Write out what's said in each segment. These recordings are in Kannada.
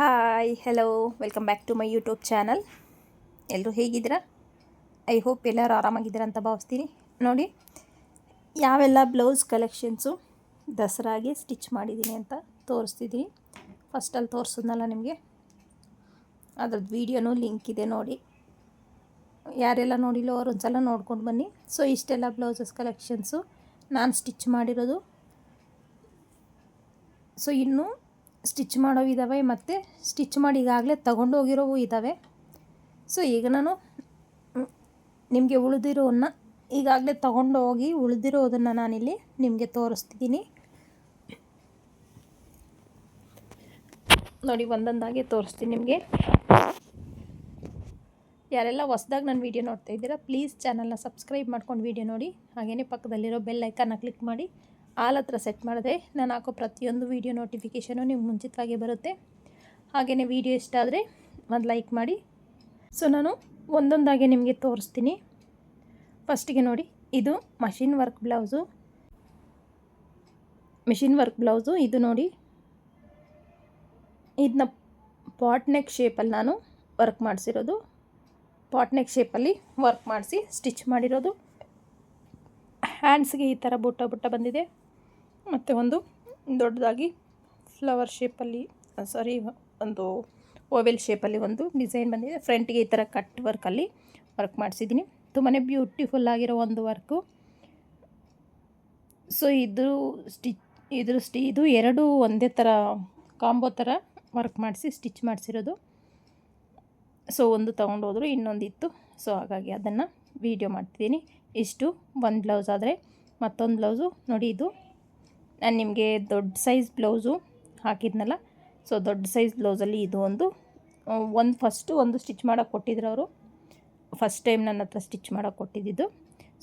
Hi hello welcome back to my YouTube channel ಎಲ್ಲರೂ ಹೇಗಿದ್ದೀರಾ? ಐ ಹೋಪ್ ಎಲ್ಲರೂ ಆರಾಮಾಗಿದ್ದೀರಾ ಅಂತ ಭಾವಿಸ್ತೀನಿ. ನೋಡಿ, ಯಾವೆಲ್ಲ ಬ್ಲೌಸ್ ಕಲೆಕ್ಷನ್ಸು ದಸರಾಗೆ ಸ್ಟಿಚ್ ಮಾಡಿದ್ದೀನಿ ಅಂತ ತೋರಿಸ್ತಿದ್ದೀನಿ. ಫಸ್ಟಲ್ಲಿ ತೋರಿಸಿದ್ನಲ್ಲ ನಿಮಗೆ? ಅದ್ರದ್ದು ವೀಡಿಯೋನೂ ಲಿಂಕ್ ಇದೆ ನೋಡಿ. ಯಾರೆಲ್ಲ ನೋಡಿಲ್ಲೋ ಒಂದು ನೋಡ್ಕೊಂಡು ಬನ್ನಿ. ಸೊ ಇಷ್ಟೆಲ್ಲ ಬ್ಲೌಸಸ್ ಕಲೆಕ್ಷನ್ಸು ನಾನು ಸ್ಟಿಚ್ ಮಾಡಿರೋದು. ಸೊ ಇನ್ನು ಸ್ಟಿಚ್ ಮಾಡೋವು ಇದ್ದಾವೆ ಮತ್ತು ಸ್ಟಿಚ್ ಮಾಡಿ ಈಗಾಗಲೇ ತಗೊಂಡೋಗಿರೋವು ಇದ್ದಾವೆ ಸೊ ಈಗ ನಾನು ನಿಮಗೆ ಉಳಿದಿರೋವನ್ನ ಈಗಾಗಲೇ ತಗೊಂಡು ಹೋಗಿ ಉಳಿದಿರೋದನ್ನು ನಾನಿಲ್ಲಿ ನಿಮಗೆ ತೋರಿಸ್ತಿದ್ದೀನಿ. ನೋಡಿ, ಒಂದೊಂದಾಗಿ ತೋರಿಸ್ತೀನಿ ನಿಮಗೆ. ಯಾರೆಲ್ಲ ಹೊಸ್ದಾಗಿ ನನ್ನ ವೀಡಿಯೋ ನೋಡ್ತಾ ಇದ್ದೀರಾ ಪ್ಲೀಸ್ ಚಾನಲ್ನ ಸಬ್ಸ್ಕ್ರೈಬ್ ಮಾಡ್ಕೊಂಡು ವೀಡಿಯೋ ನೋಡಿ. ಹಾಗೆಯೇ ಪಕ್ಕದಲ್ಲಿರೋ ಬೆಲ್ ಐಕನ್ನ ಕ್ಲಿಕ್ ಮಾಡಿ. ಆಲ್ ಹತ್ರ ಸೆಟ್ ಮಾಡಿದ್ರೆ ನಾನು ಹಾಕೋ ಪ್ರತಿಯೊಂದು ವೀಡಿಯೋ ನೋಟಿಫಿಕೇಷನು ನಿಮ್ಗೆ ಮುಂಚಿತವಾಗಿ ಬರುತ್ತೆ. ಹಾಗೆಯೇ ವೀಡಿಯೋ ಇಷ್ಟ ಆದರೆ ಒಂದು ಲೈಕ್ ಮಾಡಿ. ಸೊ ನಾನು ಒಂದೊಂದಾಗೆ ನಿಮಗೆ ತೋರಿಸ್ತೀನಿ. ಫಸ್ಟಿಗೆ ನೋಡಿ, ಇದು machine work blouse machine work blouse ಇದು ನೋಡಿ. ಇದನ್ನ ಪಾಟ್ ನೆಕ್ ಶೇಪಲ್ಲಿ ನಾನು ವರ್ಕ್ ಮಾಡಿಸಿರೋದು. ಪಾಟ್ ನೆಕ್ ಶೇಪಲ್ಲಿ ವರ್ಕ್ ಮಾಡಿಸಿ ಸ್ಟಿಚ್ ಮಾಡಿರೋದು. ಹ್ಯಾಂಡ್ಸ್ಗೆ ಈ ಥರ ಬುಟ್ಟ ಬುಟ್ಟ ಬಂದಿದೆ. ಮತ್ತು ಒಂದು ದೊಡ್ಡದಾಗಿ ಫ್ಲವರ್ ಶೇಪಲ್ಲಿ ಸಾರಿ ಒಂದು ಓವೆಲ್ ಶೇಪಲ್ಲಿ ಒಂದು ಡಿಸೈನ್ ಬಂದಿದೆ. ಫ್ರಂಟಿಗೆ ಈ ಥರ ಕಟ್ ವರ್ಕಲ್ಲಿ ವರ್ಕ್ ಮಾಡಿಸಿದ್ದೀನಿ. ತುಂಬಾ ಬ್ಯೂಟಿಫುಲ್ ಆಗಿರೋ ಒಂದು ವರ್ಕು. ಸೊ, ಇದು ಸ್ಟಿಚ್, ಇದ್ರ ಸ್ಟಿ, ಇದು ಎರಡು ಒಂದೇ ಥರ ಕಾಂಬೋ ಥರ ವರ್ಕ್ ಮಾಡಿಸಿ ಸ್ಟಿಚ್ ಮಾಡಿಸಿರೋದು. ಸೊ, ಒಂದು ತೊಗೊಂಡೋದ್ರು ಇನ್ನೊಂದಿತ್ತು. ಸೊ, ಹಾಗಾಗಿ ಅದನ್ನು ವೀಡಿಯೋ ಮಾಡ್ತಿದ್ದೀನಿ. ಇಷ್ಟು, ಒಂದು ಬ್ಲೌಸ್ ಆದರೆ ಮತ್ತೊಂದು ಬ್ಲೌಸು ನೋಡಿ, ಇದು ನಾನು ನಿಮಗೆ ದೊಡ್ಡ ಸೈಜ್ ಬ್ಲೌಸು ಹಾಕಿದ್ನಲ್ಲ, ಸೊ ದೊಡ್ಡ ಸೈಜ್ ಬ್ಲೌಸಲ್ಲಿ ಇದು ಒಂದು ಒಂದು ಫಸ್ಟು ಒಂದು ಸ್ಟಿಚ್ ಮಾಡೋಕ್ಕೆ ಕೊಟ್ಟಿದ್ರು ಅವರು. ಫಸ್ಟ್ ಟೈಮ್ ನನ್ನ ಹತ್ರ ಸ್ಟಿಚ್ ಮಾಡೋಕ್ಕೆ ಕೊಟ್ಟಿದ್ದು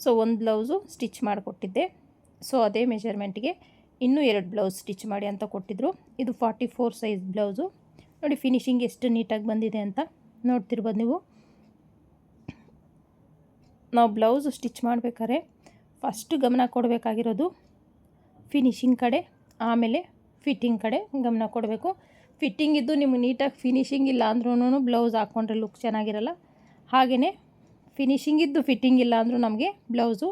ಸೊ ಒಂದು ಬ್ಲೌಸು ಸ್ಟಿಚ್ ಮಾಡಿಕೊಟ್ಟಿದ್ದೆ ಸೊ ಅದೇ ಮೆಜರ್ಮೆಂಟ್ಗೆ ಇನ್ನೂ ಎರಡು ಬ್ಲೌಸ್ ಸ್ಟಿಚ್ ಮಾಡಿ ಅಂತ ಕೊಟ್ಟಿದ್ದರು ಇದು ಫಾರ್ಟಿ ಫೋರ್ ಸೈಜ್ ಬ್ಲೌಸು. ನೋಡಿ, ಫಿನಿಶಿಂಗ್ ಎಷ್ಟು ನೀಟಾಗಿ ಬಂದಿದೆ ಅಂತ ನೋಡ್ತಿರ್ಬೋದು ನೀವು. ನಾವು ಬ್ಲೌಸು ಸ್ಟಿಚ್ ಮಾಡಬೇಕಾದ್ರೆ ಫಸ್ಟ್ ಗಮನ ಕೊಡಬೇಕಾಗಿರೋದು ಫಿನಿಶಿಂಗ್ ಕಡೆ, ಆಮೇಲೆ ಫಿಟ್ಟಿಂಗ್ ಕಡೆ ಗಮನ ಕೊಡಬೇಕು. ಫಿಟ್ಟಿಂಗ್ ಇದ್ದು ನಿಮ್ಗೆ ನೀಟಾಗಿ ಫಿನಿಶಿಂಗ್ ಇಲ್ಲ ಅಂದ್ರೂ ಬ್ಲೌಸ್ ಹಾಕ್ಕೊಂಡ್ರೆ ಲುಕ್ ಚೆನ್ನಾಗಿರಲ್ಲ. ಹಾಗೆಯೇ ಫಿನಿಶಿಂಗ್ ಇದ್ದು ಫಿಟ್ಟಿಂಗ್ ಇಲ್ಲ ಅಂದರೂ ನಮಗೆ ಬ್ಲೌಸು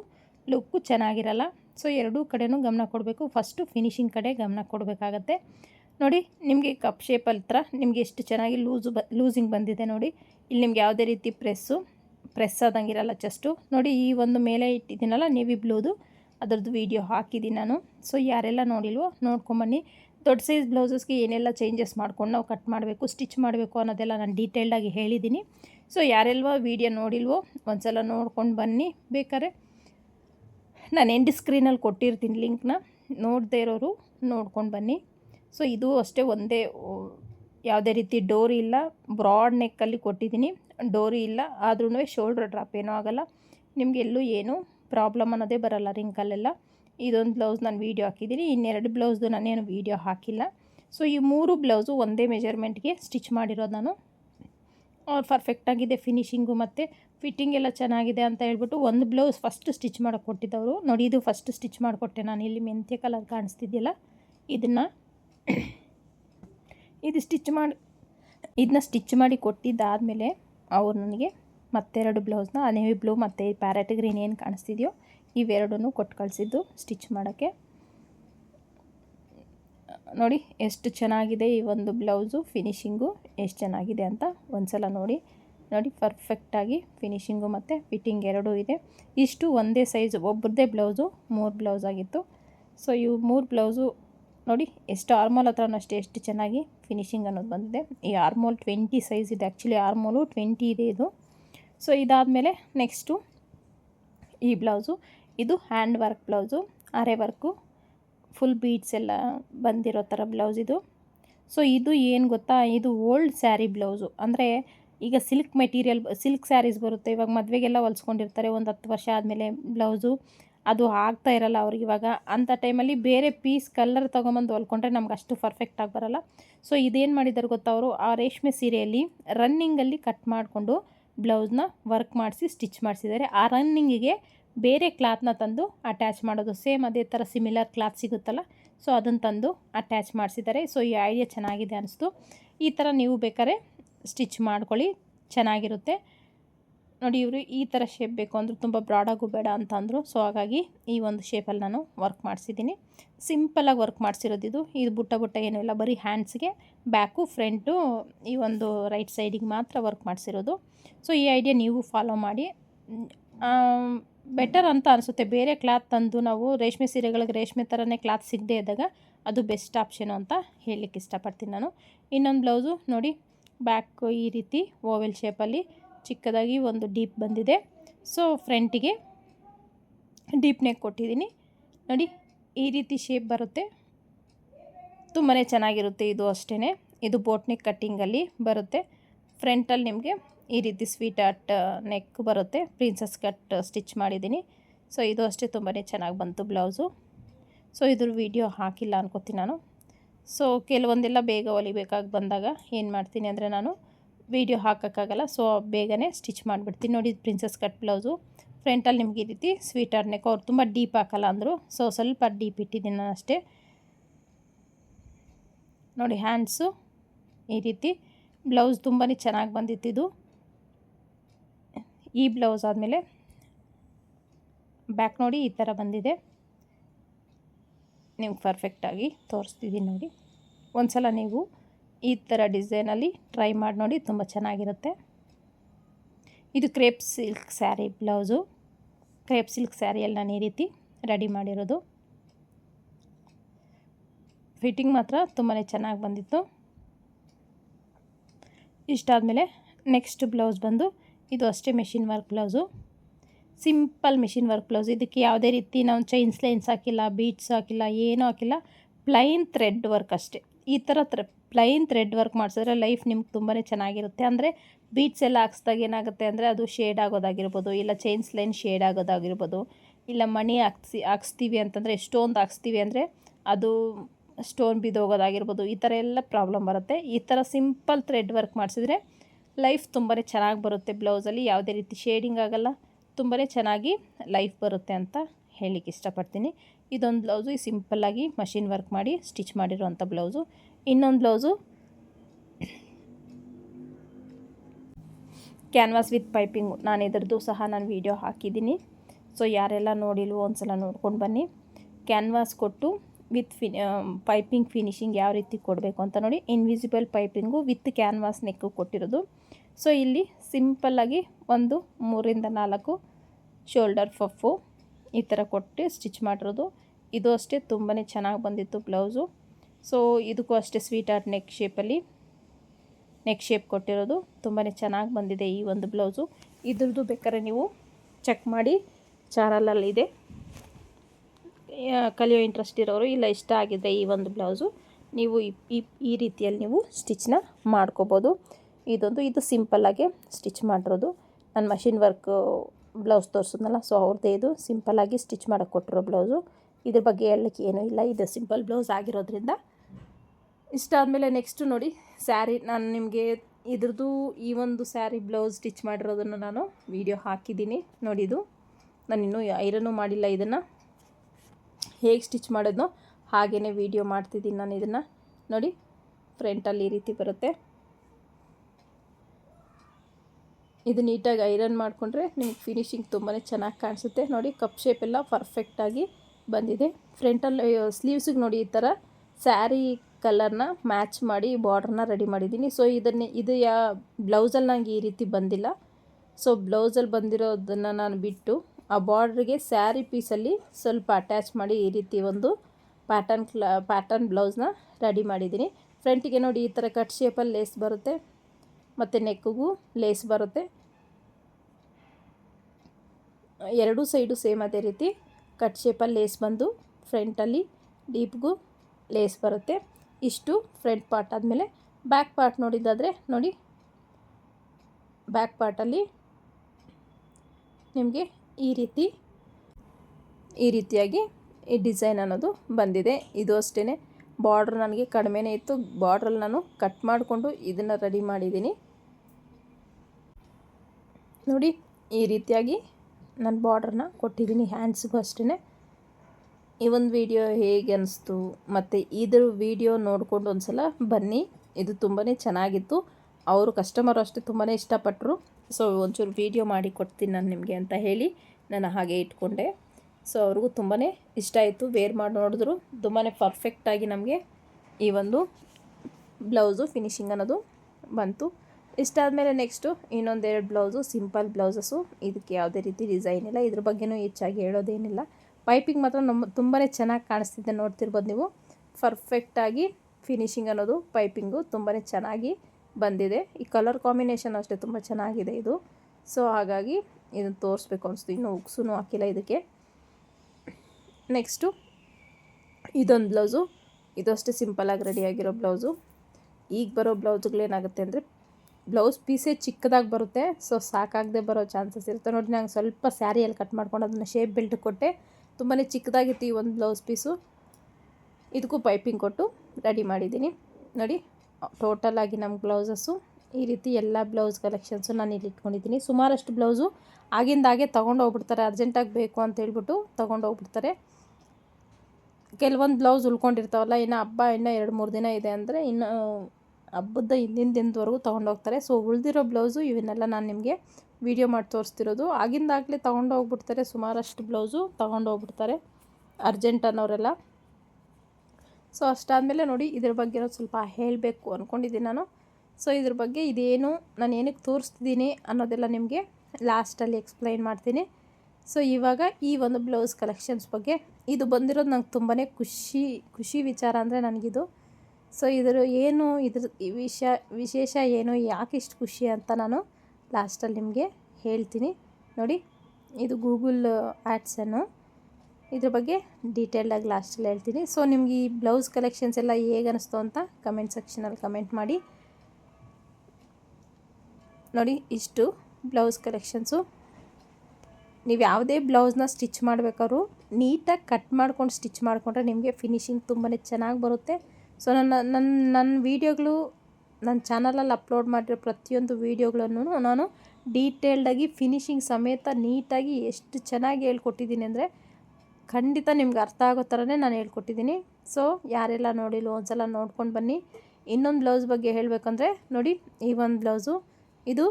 ಲುಕ್ಕು ಚೆನ್ನಾಗಿರಲ್ಲ. ಸೊ ಎರಡೂ ಕಡೆಯೂ ಗಮನ ಕೊಡಬೇಕು. ಫಸ್ಟು ಫಿನಿಶಿಂಗ್ ಕಡೆ ಗಮನ ಕೊಡಬೇಕಾಗತ್ತೆ. ನೋಡಿ, ನಿಮಗೆ ಕಪ್ ಶೇಪ್ ಹತ್ರ ನಿಮಗೆ ಎಷ್ಟು ಚೆನ್ನಾಗಿ ಲೂಸು ಬ ಲೂಸಿಂಗ್ ಬಂದಿದೆ ನೋಡಿ. ಇಲ್ಲಿ ನಿಮ್ಗೆ ಯಾವುದೇ ರೀತಿ ಪ್ರೆಸ್ಸು ಪ್ರೆಸ್ ಆದಂಗಿರಲ್ಲ ಜಸ್ಟು ನೋಡಿ, ಈ ಒಂದು ಮೇಲೆ ಇಟ್ಟಿದ್ದೀನಲ್ಲ ನೇವಿ ಬ್ಲೂದು ಅದರದ್ದು ವೀಡಿಯೋ ಹಾಕಿದ್ದೀನಿ ನಾನು. ಸೊ ಯಾರೆಲ್ಲ ನೋಡಿಲ್ವೋ ನೋಡ್ಕೊಂಬನ್ನಿ. ದೊಡ್ಡ ಸೈಜ್ ಬ್ಲೌಸಸ್ಗೆ ಏನೆಲ್ಲ ಚೇಂಜಸ್ ಮಾಡ್ಕೊಂಡು ನಾವು ಕಟ್ ಮಾಡಬೇಕು ಸ್ಟಿಚ್ ಮಾಡಬೇಕು ಅನ್ನೋದೆಲ್ಲ ನಾನು ಡೀಟೇಲ್ಡಾಗಿ ಹೇಳಿದ್ದೀನಿ. ಸೊ ಯಾರೆಲ್ವ ವೀಡಿಯೋ ನೋಡಿಲ್ವೋ ಒಂದು ಸಲ ನೋಡ್ಕೊಂಡು ಬನ್ನಿ. ಬೇಕಾದ್ರೆ ನಾನು ಎಂಡ್ ಸ್ಕ್ರೀನಲ್ಲಿ ಕೊಟ್ಟಿರ್ತೀನಿ ಲಿಂಕ್ನ ನೋಡದೇ ಇರೋರು ನೋಡ್ಕೊಂಡು ಬನ್ನಿ. ಸೊ ಇದು ಅಷ್ಟೇ ಒಂದೇ ಯಾವುದೇ ರೀತಿ ಡೋರಿ ಇಲ್ಲ. ಬ್ರಾಡ್ ನೆಕ್ಕಲ್ಲಿ ಕೊಟ್ಟಿದ್ದೀನಿ. ಡೋರಿ ಇಲ್ಲ. ಆದ್ರೂ ಶೋಲ್ಡ್ರ್ ಡ್ರಾಪ್ ಏನೂ ಆಗೋಲ್ಲ. ನಿಮಗೆ ಎಲ್ಲೂ ಏನು ಪ್ರಾಬ್ಲಮ್ ಅನ್ನೋದೇ ಬರೋಲ್ಲ ರಿಂಕಲ್ಲೆಲ್ಲ. ಇದೊಂದು ಬ್ಲೌಸ್ ನಾನು ವೀಡಿಯೋ ಹಾಕಿದ್ದೀನಿ. ಇನ್ನೆರಡು ಬ್ಲೌಸ್ದು ನಾನೇನು ವೀಡಿಯೋ ಹಾಕಿಲ್ಲ. ಸೊ ಈ ಮೂರು ಬ್ಲೌಸು ಒಂದೇ ಮೆಜರ್ಮೆಂಟ್ಗೆ ಸ್ಟಿಚ್ ಮಾಡಿರೋದು ನಾನು. ಪರ್ಫೆಕ್ಟಾಗಿದೆ ಫಿನಿಶಿಂಗು ಮತ್ತು ಫಿಟ್ಟಿಂಗ್ ಎಲ್ಲ ಚೆನ್ನಾಗಿದೆ ಅಂತ ಹೇಳ್ಬಿಟ್ಟು ಒಂದು ಬ್ಲೌಸ್ ಫಸ್ಟ್ ಸ್ಟಿಚ್ ಮಾಡೋಕ್ಕೆ ನೋಡಿ, ಇದು ಫಸ್ಟ್ ಸ್ಟಿಚ್ ಮಾಡಿಕೊಟ್ಟೆ ನಾನು. ಇಲ್ಲಿ ಮೆಂತ್ಯ ಕಲರ್ ಕಾಣಿಸ್ತಿದ್ದಿಲ್ಲ ಇದನ್ನು ಇದು ಸ್ಟಿಚ್ ಮಾಡಿ ಇದನ್ನ ಸ್ಟಿಚ್ ಮಾಡಿ ಕೊಟ್ಟಿದ್ದಾದಮೇಲೆ ಅವ್ರು ನನಗೆ ಮತ್ತೆರಡು ಬ್ಲೌಸ್ನ, ನೇವಿ ಬ್ಲೂ ಮತ್ತು ಪ್ಯಾರೆಟ್ ಗ್ರೀನ್ ಏನು ಕಾಣಿಸ್ತಿದೆಯೋ ಇವೆರಡೂ ಕೊಟ್ಟು ಕಳಿಸಿದ್ದು ಸ್ಟಿಚ್ ಮಾಡೋಕ್ಕೆ. ನೋಡಿ, ಎಷ್ಟು ಚೆನ್ನಾಗಿದೆ ಈ ಒಂದು ಬ್ಲೌಸು, ಫಿನಿಶಿಂಗು ಎಷ್ಟು ಚೆನ್ನಾಗಿದೆ ಅಂತ ಒಂದು ಸಲ ನೋಡಿ. ನೋಡಿ, ಪರ್ಫೆಕ್ಟಾಗಿ ಫಿನಿಶಿಂಗು ಮತ್ತು ಫಿಟ್ಟಿಂಗ್ ಎರಡೂ ಇದೆ. ಇಷ್ಟು ಒಂದೇ ಸೈಜು ಒಬ್ಬರದೇ ಬ್ಲೌಸು, ಮೂರು ಬ್ಲೌಸ್ ಆಗಿತ್ತು. ಸೊ, ಇವು ಮೂರು ಬ್ಲೌಸು ನೋಡಿ, ಎಷ್ಟು ಆರ್ಮೋಲ್ ಹತ್ರನೂ ಅಷ್ಟೇ ಎಷ್ಟು ಚೆನ್ನಾಗಿ ಫಿನಿಶಿಂಗ್ ಅನ್ನೋದು ಬಂದಿದೆ. ಈ ಆರ್ಮೋಲ್ ಟ್ವೆಂಟಿ ಸೈಜ್ ಇದೆ. ಆ್ಯಕ್ಚುಲಿ ಆರ್ಮೋಲು ಟ್ವೆಂಟಿ ಇದೆ ಇದು. ಸೊ ಇದಾದಮೇಲೆ ನೆಕ್ಸ್ಟು ಈ ಬ್ಲೌಸು ಇದು ಹ್ಯಾಂಡ್ ವರ್ಕ್ ಬ್ಲೌಸು ಅರೆ ವರ್ಕು ಫುಲ್ ಬೀಡ್ಸ್ ಎಲ್ಲ ಬಂದಿರೋ ಥರ ಬ್ಲೌಸ್ ಇದು. ಸೊ ಇದು ಏನು ಗೊತ್ತಾ? ಇದು ಓಲ್ಡ್ ಸ್ಯಾರಿ ಬ್ಲೌಸು ಅಂದರೆ ಈಗ ಸಿಲ್ಕ್ ಮೆಟೀರಿಯಲ್ ಸಿಲ್ಕ್ ಸ್ಯಾರೀಸ್ ಬರುತ್ತೆ. ಇವಾಗ ಮದುವೆಗೆಲ್ಲ ಹೊಲ್ಸ್ಕೊಂಡಿರ್ತಾರೆ. ಒಂದು ಹತ್ತು ವರ್ಷ ಆದಮೇಲೆ ಬ್ಲೌಸು ಅದು ಆಗ್ತಾ ಇರಲ್ಲ ಅವ್ರಿಗೆ ಇವಾಗ. ಅಂಥ ಟೈಮಲ್ಲಿ ಬೇರೆ ಪೀಸ್ ಕಲರ್ ತೊಗೊಂಬಂದು ಹೊಲ್ಕೊಂಡ್ರೆ ನಮ್ಗೆ ಅಷ್ಟು ಪರ್ಫೆಕ್ಟಾಗಿ ಬರೋಲ್ಲ. ಸೊ ಇದೇನು ಮಾಡಿದ್ದಾರೆ ಗೊತ್ತಾ ಅವರು? ಆ ರೇಷ್ಮೆ ಸೀರೆಯಲ್ಲಿ ರನ್ನಿಂಗಲ್ಲಿ ಕಟ್ ಮಾಡಿಕೊಂಡು ಬ್ಲೌಸ್ನ ವರ್ಕ್ ಮಾಡಿಸಿ ಸ್ಟಿಚ್ ಮಾಡಿಸಿದ್ದಾರೆ. ಆ ರನ್ನಿಂಗಿಗೆ ಬೇರೆ ಕ್ಲಾತ್ನ ತಂದು ಅಟ್ಯಾಚ್ ಮಾಡೋದು ಸೇಮ್ ಅದೇ ಥರ ಸಿಮಿಲರ್ ಕ್ಲಾತ್ ಸಿಗುತ್ತಲ್ಲ, ಸೊ ಅದನ್ನು ತಂದು ಅಟ್ಯಾಚ್ ಮಾಡಿಸಿದ್ದಾರೆ. ಸೊ ಈ ಐಡಿಯಾ ಚೆನ್ನಾಗಿದೆ ಅನಿಸ್ತು. ಈ ಥರ ನೀವು ಬೇಕಾದ್ರೆ ಸ್ಟಿಚ್ ಮಾಡ್ಕೊಳ್ಳಿ, ಚೆನ್ನಾಗಿರುತ್ತೆ. ನೋಡಿ ಇವರು ಈ ಥರ ಶೇಪ್ ಬೇಕು ಅಂದರು ತುಂಬ ಬ್ರಾಡಾಗೂ ಬೇಡ ಅಂತ ಅಂದರು. ಸೊ ಹಾಗಾಗಿ ಈ ಒಂದು ಶೇಪಲ್ಲಿ ನಾನು ವರ್ಕ್ ಮಾಡಿಸಿದ್ದೀನಿ. ಸಿಂಪಲಾಗಿ ವರ್ಕ್ ಮಾಡಿಸಿರೋದು ಇದು. ಇದು ಬುಟ್ಟ ಬುಟ್ಟ ಏನೂ ಇಲ್ಲ. ಬರೀ ಹ್ಯಾಂಡ್ಸ್ಗೆ ಬ್ಯಾಕು ಫ್ರಂಟು ಈ ಒಂದು ರೈಟ್ ಸೈಡಿಗೆ ಮಾತ್ರ ವರ್ಕ್ ಮಾಡಿಸಿರೋದು. ಸೊ ಈ ಐಡಿಯಾ ನೀವು ಫಾಲೋ ಮಾಡಿ. ಬೆಟರ್ ಅಂತ ಅನಿಸುತ್ತೆ. ಬೇರೆ ಕ್ಲಾತ್ ತಂದು ನಾವು ರೇಷ್ಮೆ ಸೀರೆಗಳಿಗೆ ರೇಷ್ಮೆ ಥರನೇ ಕ್ಲಾತ್ ಸಿಗದೇ ಇದ್ದಾಗ ಅದು ಬೆಸ್ಟ್ ಆಪ್ಷನು ಅಂತ ಹೇಳಲಿಕ್ಕೆ ಇಷ್ಟಪಡ್ತೀನಿ ನಾನು. ಇನ್ನೊಂದು ಬ್ಲೌಸು ನೋಡಿ ಬ್ಯಾಕ್ ಈ ರೀತಿ ಓವೆಲ್ ಶೇಪಲ್ಲಿ ಚಿಕ್ಕದಾಗಿ ಒಂದು ಡೀಪ್ ಬಂದಿದೆ. ಸೊ ಫ್ರಂಟಿಗೆ ಡೀಪ್ ನೆಕ್ ಕೊಟ್ಟಿದ್ದೀನಿ. ನೋಡಿ, ಈ ರೀತಿ ಶೇಪ್ ಬರುತ್ತೆ. ತುಂಬಾ ಚೆನ್ನಾಗಿರುತ್ತೆ ಇದು ಅಷ್ಟೇ ಇದು ಬೋಟ್ ನೆಕ್ ಕಟ್ಟಿಂಗಲ್ಲಿ ಬರುತ್ತೆ. ಫ್ರಂಟಲ್ಲಿ ನಿಮಗೆ ಈ ರೀತಿ ಸ್ವೀಟ್ ಆರ್ಟ್ ನೆಕ್ ಬರುತ್ತೆ. ಪ್ರಿನ್ಸಸ್ ಕಟ್ ಸ್ಟಿಚ್ ಮಾಡಿದ್ದೀನಿ. ಸೊ ಇದು ಅಷ್ಟೇ ತುಂಬಾ ಚೆನ್ನಾಗಿ ಬಂತು ಬ್ಲೌಸು ಸೊ ಇದ್ರ ವಿಡಿಯೋ ಹಾಕಿಲ್ಲ ಅನ್ಕೋತೀನಿ ನಾನು. ಸೊ ಕೆಲವೊಂದೆಲ್ಲ ಬೇಗ ಹೊಲಿಬೇಕಾಗಿ ಬಂದಾಗ ಏನು ಮಾಡ್ತೀನಿ ಅಂದರೆ ನಾನು ವೀಡಿಯೋ ಹಾಕೋಕ್ಕಾಗಲ್ಲ ಸೊ ಬೇಗನೆ ಸ್ಟಿಚ್ ಮಾಡಿಬಿಡ್ತೀನಿ. ನೋಡಿ ಪ್ರಿನ್ಸಸ್ ಕಟ್ ಬ್ಲೌಸು ಫ್ರಂಟಲ್ಲಿ ನಿಮ್ಗೆ ಈ ರೀತಿ ಸ್ವೀಟರ್ ನೆಕ್ ಅವ್ರು ತುಂಬ ಡೀಪ್ ಹಾಕಲ್ಲ ಅಂದರು ಸೊ ಸ್ವಲ್ಪ ಡೀಪ್ ಇಟ್ಟಿದ್ದೀನಿ ನಾನು ಅಷ್ಟೇ. ನೋಡಿ ಹ್ಯಾಂಡ್ಸು ಈ ರೀತಿ. ಬ್ಲೌಸ್ ತುಂಬಾ ಚೆನ್ನಾಗಿ ಬಂದಿತ್ತಿದು. ಈ ಬ್ಲೌಸ್ ಆದಮೇಲೆ ಬ್ಯಾಕ್ ನೋಡಿ ಈ ಥರ ಬಂದಿದೆ. ನಿಮ್ಗೆ ಪರ್ಫೆಕ್ಟಾಗಿ ತೋರಿಸ್ತಿದ್ದೀನಿ ನೋಡಿ. ಒಂದು ಸಲ ನೀವು ಈ ಥರ ಡಿಸೈನಲ್ಲಿ ಟ್ರೈ ಮಾಡಿ ನೋಡಿ, ತುಂಬ ಚೆನ್ನಾಗಿರುತ್ತೆ. ಇದು crepe silk sari blouse. Crepe silk ಸ್ಯಾರಿಯಲ್ಲಿ ನಾನು ಈ ರೀತಿ ರೆಡಿ ಮಾಡಿರೋದು. ಫಿಟ್ಟಿಂಗ್ ಮಾತ್ರ ತುಂಬಾ ಚೆನ್ನಾಗಿ ಬಂದಿತ್ತು. ಇಷ್ಟಾದಮೇಲೆ ನೆಕ್ಸ್ಟ್ ಬ್ಲೌಸ್ ಬಂದು, ಇದು ಅಷ್ಟೇ machine work blouse. Simple machine work blouse. ಇದಕ್ಕೆ ಯಾವುದೇ ರೀತಿ ನಾವು ಚೈನ್ಸ್ ಲೈನ್ಸ್ ಹಾಕಿಲ್ಲ ಬೀಟ್ಸ್ ಹಾಕಿಲ್ಲ, ಏನೂ ಹಾಕಿಲ್ಲ. ಪ್ಲೈನ್ ಥ್ರೆಡ್ ವರ್ಕ್ ಅಷ್ಟೇ. ಈ ಥರ ತ್ರ ಪ್ಲೈನ್ ಥ್ರೆಡ್ ವರ್ಕ್ ಮಾಡಿಸಿದ್ರೆ ಲೈಫ್ ನಿಮ್ಗೆ ತುಂಬಾ ಚೆನ್ನಾಗಿರುತ್ತೆ. ಅಂದರೆ ಬೀಟ್ಸ್ ಎಲ್ಲ ಹಾಕ್ಸ್ದಾಗ ಏನಾಗುತ್ತೆ ಅಂದರೆ ಅದು ಶೇಡ್ ಆಗೋದಾಗಿರ್ಬೋದು, ಇಲ್ಲ ಚೈನ್ಸ್ ಲೈನ್ ಶೇಡ್ ಆಗೋದಾಗಿರ್ಬೋದು, ಇಲ್ಲ ಮಣಿ ಹಾಕ್ಸಿ, ಹಾಕ್ಸ್ತೀವಿ ಅಂತಂದರೆ ಎಷ್ಟೊಂದು ಹಾಕ್ಸ್ತೀವಿ ಅಂದರೆ ಅದು ಸ್ಟೋನ್ ಬಿದ್ದೋಗೋದಾಗಿರ್ಬೋದು, ಈ ಥರ ಎಲ್ಲ ಪ್ರಾಬ್ಲಮ್ ಬರುತ್ತೆ. ಈ ಥರ ಸಿಂಪಲ್ ಥ್ರೆಡ್ ವರ್ಕ್ ಮಾಡಿಸಿದ್ರೆ ಲೈಫ್ ತುಂಬಾ ಚೆನ್ನಾಗಿ ಬರುತ್ತೆ. ಬ್ಲೌಸಲ್ಲಿ ಯಾವುದೇ ರೀತಿ ಶೇಡಿಂಗ್ ಆಗೋಲ್ಲ ತುಂಬಾ ಚೆನ್ನಾಗಿ ಲೈಫ್ ಬರುತ್ತೆ ಅಂತ ಹೇಳಲಿಕ್ಕೆ ಇಷ್ಟಪಡ್ತೀನಿ. ಇದೊಂದು ಬ್ಲೌಸು, ಈ ಸಿಂಪಲ್ಲಾಗಿ ಮಷಿನ್ ವರ್ಕ್ ಮಾಡಿ ಸ್ಟಿಚ್ ಮಾಡಿರೋವಂಥ ಬ್ಲೌಸು. ಇನ್ನೊಂದು ಬ್ಲೌಸು ಕ್ಯಾನ್ವಾಸ್ ವಿತ್ ಪೈಪಿಂಗು. ನಾನು ಇದರದ್ದು ಸಹ ನಾನು ವೀಡಿಯೋ ಹಾಕಿದ್ದೀನಿ. ಸೊ, ಯಾರೆಲ್ಲ ನೋಡಿಲ್ವೋ ಒಂದು ಸಲ ನೋಡ್ಕೊಂಡು ಬನ್ನಿ. ಕ್ಯಾನ್ವಾಸ್ ಕೊಟ್ಟು ವಿತ್ ಫಿನ್ ಪೈಪಿಂಗ್ ಫಿನಿಶಿಂಗ್ ಯಾವ ರೀತಿ ಕೊಡಬೇಕು ಅಂತ ನೋಡಿ. Invisible piping with canvas neck ಕೊಟ್ಟಿರೋದು. ಸೊ, ಇಲ್ಲಿ ಸಿಂಪಲ್ಲಾಗಿ ಒಂದು ಮೂರಿಂದ ನಾಲ್ಕು ಶೋಲ್ಡರ್ ಫಫು ಈ ಥರ ಕೊಟ್ಟು ಸ್ಟಿಚ್ ಮಾಡಿರೋದು. ಇದು ಅಷ್ಟೇ ತುಂಬಾ ಚೆನ್ನಾಗಿ ಬಂದಿತ್ತು ಬ್ಲೌಸು. ಸೊ ಇದಕ್ಕೂ ಅಷ್ಟೇ ಸ್ವೀಟ್ ಆರ್ಟ್ ನೆಕ್ ಶೇಪಲ್ಲಿ ನೆಕ್ ಶೇಪ್ ಕೊಟ್ಟಿರೋದು. ತುಂಬಾ ಚೆನ್ನಾಗಿ ಬಂದಿದೆ ಈ ಒಂದು ಬ್ಲೌಸು. ಇದ್ರದ್ದು ಬೇಕಾದ್ರೆ ನೀವು ಚೆಕ್ ಮಾಡಿ ಚಾನಲಲ್ಲಿದೆ ಕಲಿಯೋ ಇಂಟ್ರೆಸ್ಟ್ ಇರೋರು ಇಲ್ಲ, ಇಷ್ಟ ಆಗಿದೆ ಈ ಒಂದು ಬ್ಲೌಸು. ನೀವು ಈ ಈ ರೀತಿಯಲ್ಲಿ ನೀವು ಸ್ಟಿಚ್ನ ಮಾಡ್ಕೋಬೋದು. ಇದೊಂದು, ಇದು ಸಿಂಪಲ್ಲಾಗೆ ಸ್ಟಿಚ್ ಮಾಡಿರೋದು. ನಾನು ಮಷಿನ್ ವರ್ಕ್ ಬ್ಲೌಸ್ ತೋರಿಸಿದ್ನಲ್ಲ ಸೊ ಅವ್ರದ್ದೇ ಇದು ಸಿಂಪಲ್ಲಾಗಿ ಸ್ಟಿಚ್ ಮಾಡೋಕ್ಕೆ ಕೊಟ್ಟಿರೋ ಬ್ಲೌಸು. ಇದ್ರ ಬಗ್ಗೆ ಹೇಳಲಿಕ್ಕೆ ಏನೂ ಇಲ್ಲ. ಇದು ಸಿಂಪಲ್ ಬ್ಲೌಸ್ ಆಗಿರೋದ್ರಿಂದ. ಇಷ್ಟ ಆದಮೇಲೆ ನೆಕ್ಸ್ಟು ನೋಡಿ ಸ್ಯಾರಿ ನಾನು ನಿಮಗೆ ಇದ್ರದ್ದು ಈ ಒಂದು ಸ್ಯಾರಿ ಬ್ಲೌಸ್ ಸ್ಟಿಚ್ ಮಾಡಿರೋದನ್ನು ನಾನು ವೀಡಿಯೋ ಹಾಕಿದ್ದೀನಿ. ನೋಡಿದು ನಾನು ಇನ್ನೂ ಐರನ್ನು ಮಾಡಿಲ್ಲ ಇದನ್ನು. ಹೇಗೆ ಸ್ಟಿಚ್ ಮಾಡೋದನ್ನೋ ಹಾಗೇ ವೀಡಿಯೋ ಮಾಡ್ತಿದ್ದೀನಿ ನಾನು ಇದನ್ನು. ನೋಡಿ ಫ್ರಂಟಲ್ಲಿ ಈ ರೀತಿ ಬರುತ್ತೆ. ಇದು ನೀಟಾಗಿ ಐರನ್ ಮಾಡಿಕೊಂಡ್ರೆ ನಿಮ್ಗೆ ಫಿನಿಶಿಂಗ್ ತುಂಬಾ ಚೆನ್ನಾಗಿ ಕಾಣಿಸುತ್ತೆ. ನೋಡಿ ಕಪ್ ಶೇಪ್ ಎಲ್ಲ ಪರ್ಫೆಕ್ಟಾಗಿ ಬಂದಿದೆ. ಫ್ರಂಟಲ್ಲಿ ಸ್ಲೀವ್ಸಿಗೆ ನೋಡಿ ಈ ಥರ ಸ್ಯಾರಿ ಕಲರ್ನ ಮ್ಯಾಚ್ ಮಾಡಿ ಬಾರ್ಡ್ರನ್ನ ರೆಡಿ ಮಾಡಿದ್ದೀನಿ. ಸೊ ಇದನ್ನೇ, ಇದು ಯಾ ಬ್ಲೌಸಲ್ಲಿ ನನಗೆ ಈ ರೀತಿ ಬಂದಿಲ್ಲ. ಸೊ ಬ್ಲೌಸಲ್ಲಿ ಬಂದಿರೋದನ್ನು ನಾನು ಬಿಟ್ಟು ಆ ಬಾರ್ಡ್ರಿಗೆ ಸ್ಯಾರಿ ಪೀಸಲ್ಲಿ ಸ್ವಲ್ಪ ಅಟ್ಯಾಚ್ ಮಾಡಿ ಈ ರೀತಿ ಒಂದು ಪ್ಯಾಟರ್ನ್ ಕ್ಲ ಪ್ಯಾಟರ್ನ್ ಬ್ಲೌಸ್ನ ರೆಡಿ ಮಾಡಿದ್ದೀನಿ. ಫ್ರಂಟಿಗೆ ನೋಡಿ ಈ ಥರ ಕಟ್ ಶೇಪಲ್ಲಿ ಲೇಸ್ ಬರುತ್ತೆ. ಮತ್ತು ನೆಕ್ಕಿಗೂ ಲೇಸ್ ಬರುತ್ತೆ. ಎರಡೂ ಸೈಡು ಸೇಮ್ ಅದೇ ರೀತಿ ಕಟ್ ಶೇಪಲ್ಲಿ ಲೇಸ್ ಬಂದು ಫ್ರಂಟಲ್ಲಿ ಡೀಪ್ಗೂ ಲೇಸ್ ಬರುತ್ತೆ. ಇಷ್ಟು ಫ್ರಂಟ್ ಪಾರ್ಟ್ ಆದಮೇಲೆ ಬ್ಯಾಕ್ ಪಾರ್ಟ್ ನೋಡಿದ್ದಾದರೆ ನೋಡಿ ಬ್ಯಾಕ್ ಪಾರ್ಟಲ್ಲಿ ನಿಮಗೆ ಈ ರೀತಿ, ಈ ರೀತಿಯಾಗಿ ಈ ಡಿಸೈನ್ ಅನ್ನೋದು ಬಂದಿದೆ. ಇದು ಅಷ್ಟೇ ಬಾರ್ಡ್ರ್ ನನಗೆ ಕಡಿಮೆನೇ ಇತ್ತು. ಬಾರ್ಡ್ರಲ್ಲಿ ನಾನು ಕಟ್ ಮಾಡಿಕೊಂಡು ಇದನ್ನು ರೆಡಿ ಮಾಡಿದ್ದೀನಿ. ನೋಡಿ, ಈ ರೀತಿಯಾಗಿ ನಾನು ಬಾರ್ಡ್ರನ್ನ ಕೊಟ್ಟಿದ್ದೀನಿ, ಹ್ಯಾಂಡ್ಸ್ಗೂ ಅಷ್ಟೇ ಈ ಒಂದು ವಿಡಿಯೋ ಹೇಗೆ ಅನಿಸ್ತು ಮತ್ತು ಇದ್ರ ವಿಡಿಯೋ ನೋಡಿಕೊಂಡು ಒಂದು ಸಲ ಬನ್ನಿ. ಇದು ತುಂಬಾ ಚೆನ್ನಾಗಿತ್ತು. ಅವರು ಕಸ್ಟಮರು ಅಷ್ಟೇ ತುಂಬಾ ಇಷ್ಟಪಟ್ಟರು ಸೊ ಒಂಚೂರು ವೀಡಿಯೋ ಮಾಡಿ ಕೊಡ್ತೀನಿ ನಾನು ನಿಮಗೆ ಅಂತ ಹೇಳಿ ನಾನು ಹಾಗೆ ಇಟ್ಕೊಂಡೆ. ಸೊ ಅವ್ರಿಗೂ ತುಂಬಾ ಇಷ್ಟ ಆಯಿತು. ವೇರ್ ಮಾಡಿ ನೋಡಿದ್ರು ತುಂಬಾ ಪರ್ಫೆಕ್ಟಾಗಿ ನಮಗೆ ಈ ಒಂದು ಬ್ಲೌಸು ಫಿನಿಶಿಂಗ್ ಅನ್ನೋದು ಬಂತು. ಇಷ್ಟಾದಮೇಲೆ ನೆಕ್ಸ್ಟು ಇನ್ನೊಂದೆರಡು ಬ್ಲೌಸು, ಸಿಂಪಲ್ ಬ್ಲೌಸಸ್ಸು. ಇದಕ್ಕೆ ಯಾವುದೇ ರೀತಿ ಡಿಸೈನ್ ಇಲ್ಲ. ಇದ್ರ ಬಗ್ಗೆನೂ ಹೆಚ್ಚಾಗಿ ಹೇಳೋದೇನಿಲ್ಲ. ಪೈಪಿಂಗ್ ಮಾತ್ರ ನಮ್ಮ ತುಂಬಾ ಚೆನ್ನಾಗಿ ಕಾಣಿಸ್ತಿದೆ ನೋಡ್ತಿರ್ಬೋದು ನೀವು. ಪರ್ಫೆಕ್ಟಾಗಿ ಫಿನಿಶಿಂಗ್ ಅನ್ನೋದು ಪೈಪಿಂಗು ತುಂಬಾ ಚೆನ್ನಾಗಿ ಬಂದಿದೆ. ಈ ಕಲರ್ ಕಾಂಬಿನೇಷನ್ ಅಷ್ಟೇ ತುಂಬ ಚೆನ್ನಾಗಿದೆ ಇದು. ಸೊ ಹಾಗಾಗಿ ಇದನ್ನು ತೋರಿಸ್ಬೇಕು ಅನಿಸ್ತು. ಇನ್ನು ಉಕ್ಸೂ ಹಾಕಿಲ್ಲ ಇದಕ್ಕೆ. ನೆಕ್ಸ್ಟು ಇದೊಂದು ಬ್ಲೌಸು. ಇದು ಅಷ್ಟೇ ಸಿಂಪಲಾಗಿ ರೆಡಿಯಾಗಿರೋ ಬ್ಲೌಸು. ಈಗ ಬರೋ ಬ್ಲೌಸ್ಗಳೇನಾಗುತ್ತೆ ಅಂದರೆ ಬ್ಲೌಸ್ ಪೀಸೇ ಚಿಕ್ಕದಾಗಿ ಬರುತ್ತೆ ಸೊ ಸಾಕಾಗದೆ ಬರೋ ಚಾನ್ಸಸ್ ಇರುತ್ತೆ. ನೋಡಿ ನಂಗೆ ಸ್ವಲ್ಪ ಸ್ಯಾರಿಯಲ್ಲಿ ಕಟ್ ಮಾಡ್ಕೊಂಡು ಅದನ್ನು ಶೇಪ್ ಬೆಲ್ಟ್ ಕೊಟ್ಟೆ ತುಂಬಾ ಚಿಕ್ಕದಾಗಿತ್ತು ಈ ಒಂದು ಬ್ಲೌಸ್ ಪೀಸು. ಇದಕ್ಕೂ ಪೈಪಿಂಗ್ ಕೊಟ್ಟು ರೆಡಿ ಮಾಡಿದ್ದೀನಿ. ನೋಡಿ ಟೋಟಲ್ ಆಗಿ ನಮ್ಮ ಬ್ಲೌಸಸ್ಸು, ಈ ರೀತಿ ಎಲ್ಲ ಬ್ಲೌಸ್ ಕಲೆಕ್ಷನ್ಸು ನಾನು ಇಲ್ಲಿ ಇಟ್ಕೊಂಡಿದ್ದೀನಿ. ಸುಮಾರಷ್ಟು ಬ್ಲೌಸು ಆಗಿಂದಾಗೆ ತೊಗೊಂಡು ಹೋಗ್ಬಿಡ್ತಾರೆ ಅರ್ಜೆಂಟಾಗಿ ಬೇಕು ಅಂತ ಹೇಳ್ಬಿಟ್ಟು ತೊಗೊಂಡು ಹೋಗ್ಬಿಡ್ತಾರೆ. ಕೆಲವೊಂದು ಬ್ಲೌಸ್ ಉಳ್ಕೊಂಡಿರ್ತಾವಲ್ಲ, ಇನ್ನು ಹಬ್ಬ ಇನ್ನೂ ಎರಡು ಮೂರು ದಿನ ಇದೆ ಅಂದರೆ ಇನ್ನು ಹಬ್ಬದ ಹಿಂದಿನ ದಿನದವರೆಗೂ ತೊಗೊಂಡೋಗ್ತಾರೆ ಸೊ ಉಳಿದಿರೋ ಬ್ಲೌಸು ಇವನ್ನೆಲ್ಲ ನಾನು ನಿಮಗೆ ವಿಡಿಯೋ ಮಾಡಿ ತೋರಿಸ್ತಿರೋದು. ಆಗಿಂದಾಗಲೇ ತೊಗೊಂಡು ಹೋಗ್ಬಿಡ್ತಾರೆ. ಸುಮಾರಷ್ಟು ಬ್ಲೌಸು ತೊಗೊಂಡು ಹೋಗ್ಬಿಡ್ತಾರೆ ಅರ್ಜೆಂಟ್ ಅನ್ನೋರೆಲ್ಲ. ಸೊ ಅಷ್ಟಾದಮೇಲೆ ನೋಡಿ, ಇದ್ರ ಬಗ್ಗೆ ಸ್ವಲ್ಪ ಹೇಳಬೇಕು ಅಂದ್ಕೊಂಡಿದ್ದೀನಿ ನಾನು. ಸೊ ಇದ್ರ ಬಗ್ಗೆ ಇದೇನು, ನಾನು ಏನಕ್ಕೆ ತೋರಿಸ್ತಿದ್ದೀನಿ ಅನ್ನೋದೆಲ್ಲ ನಿಮಗೆ ಲಾಸ್ಟಲ್ಲಿ ಎಕ್ಸ್ಪ್ಲೈನ್ ಮಾಡ್ತೀನಿ. ಸೊ ಇವಾಗ ಈ ಒಂದು ಬ್ಲೌಸ್ ಕಲೆಕ್ಷನ್ಸ್ ಬಗ್ಗೆ, ಇದು ಬಂದಿರೋದು ನಂಗೆ ತುಂಬಾ ಖುಷಿ ಖುಷಿ ವಿಚಾರ ಅಂದರೆ ನನಗಿದು. ಸೊ ಇದರ ಏನು, ಇದ್ರ ವಿಷ, ವಿಶೇಷ ಏನು, ಯಾಕೆ ಇಷ್ಟು ಖುಷಿ ಅಂತ ನಾನು ಲಾಸ್ಟಲ್ಲಿ ನಿಮಗೆ ಹೇಳ್ತೀನಿ. ನೋಡಿ, ಇದು ಗೂಗಲ್ ಆ್ಯಡ್ಸನ್ನು ಇದ್ರ ಬಗ್ಗೆ ಡೀಟೇಲ್ಡಾಗಿ ಲಾಸ್ಟಲ್ಲಿ ಹೇಳ್ತೀನಿ. ಸೊ ನಿಮ್ಗೆ ಈ ಬ್ಲೌಸ್ ಕಲೆಕ್ಷನ್ಸ್ ಎಲ್ಲ ಹೇಗೆ ಅನ್ನಿಸ್ತು ಅಂತ ಕಮೆಂಟ್ ಸೆಕ್ಷನಲ್ಲಿ ಕಮೆಂಟ್ ಮಾಡಿ. ನೋಡಿ, ಇಷ್ಟು ಬ್ಲೌಸ್ ಕಲೆಕ್ಷನ್ಸು ನೀವು ಯಾವುದೇ ಬ್ಲೌಸ್ನ ಸ್ಟಿಚ್ ಮಾಡಬೇಕಾದ್ರೂ, ನೀಟಾಗಿ ಕಟ್ ಮಾಡ್ಕೊಂಡು ಸ್ಟಿಚ್ ಮಾಡಿಕೊಂಡ್ರೆ ನಿಮಗೆ ಫಿನಿಶಿಂಗ್ ತುಂಬಾ ಚೆನ್ನಾಗಿ ಬರುತ್ತೆ. ಸೊ ನನ್ನ ನನ್ನ ನನ್ನ ವೀಡಿಯೋಗಳು ನನ್ನ ಚಾನಲಲ್ಲಿ ಅಪ್ಲೋಡ್ ಮಾಡಿರೋ ಪ್ರತಿಯೊಂದು ವೀಡಿಯೋಗಳನ್ನು ನಾನು ಡೀಟೇಲ್ಡಾಗಿ ಫಿನಿಶಿಂಗ್ ಸಮೇತ ನೀಟಾಗಿ ಎಷ್ಟು ಚೆನ್ನಾಗಿ ಹೇಳ್ಕೊಟ್ಟಿದ್ದೀನಿ ಅಂದರೆ ಖಂಡಿತ ನಿಮ್ಗೆ ಅರ್ಥ ಆಗೋ ಥರನೇ ನಾನು ಹೇಳ್ಕೊಟ್ಟಿದ್ದೀನಿ. ಸೊ ಯಾರೆಲ್ಲ ನೋಡಿಲ್ಲ ಒಂದ್ಸಲ ನೋಡ್ಕೊಂಡು ಬನ್ನಿ. ಇನ್ನೊಂದು ಬ್ಲೌಸ್ ಬಗ್ಗೆ ಹೇಳಬೇಕಂದ್ರೆ ನೋಡಿ ಈ ಒಂದು ಬ್ಲೌಸು ಇದು